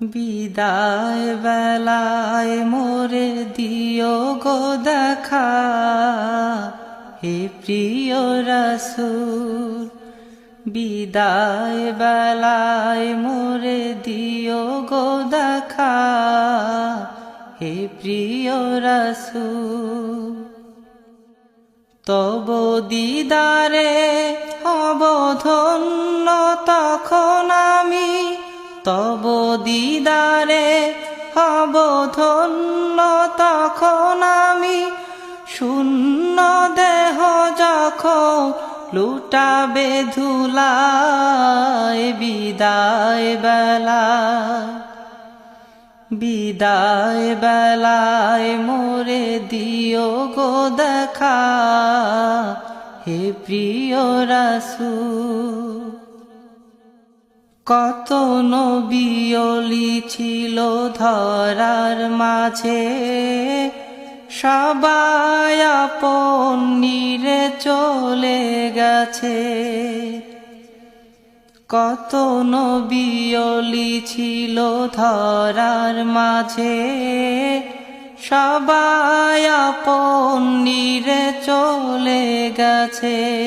বিদায় বেলায় মোরে দিও গো দেখা। হে প্রিয় রসুল, বিদায় বেলায় মোরে দিও গো দেখা। হে প্রিয় রসুল, তব দিদারে হব ধন্য তখন আমি তব দিদারে হব ধন্য তখন আমি। শূন্য দেহ যখন লুটাবে ধুলায় বিদায় বেলা। বিদায় বেলায় মোরে দিও গো দেখা, হে প্রিয় রাসু কত নবিয়লি ছিল ধরার মাঝে। সবাই আপন নিরে চলে গেছে। কত নবিয়লি ছিল ধরার মাঝে। সবাই আপন নিরে চলে গেছে।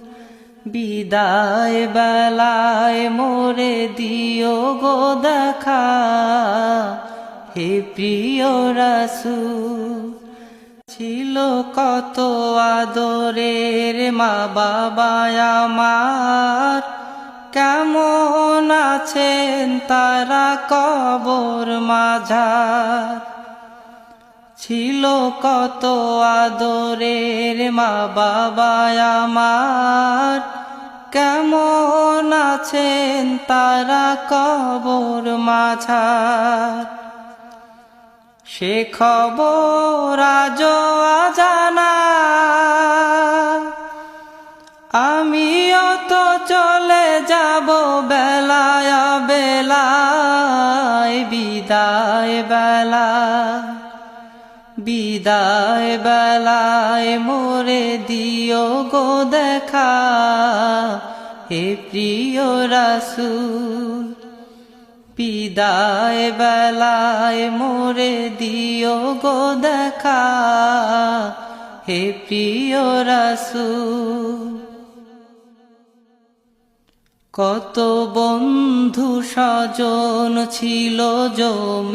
বিদায় বেলায় মোরে দিও গো দেখা। হে প্রিয় রসু ছিল কত আদরের মা বাবা আমার। কেমন আছেন তারা কবর মাঝার? ছিল কত আদরের মা বাবা আমার। কেমন আছেন তারা কবর মাঝার। সে খবর আজ আজানা। আমিও তো চলে যাব বেলায় বেলায়, বিদায় বেলা। বিদায় বেলায় মোরে দিও গো দেখা। হে প্রিয় রাসুল, বিদায় বেলায় মোরে দিও গো দেখা। হে প্রিয় রাসুল, কত বন্ধু স্বজন ছিল জমি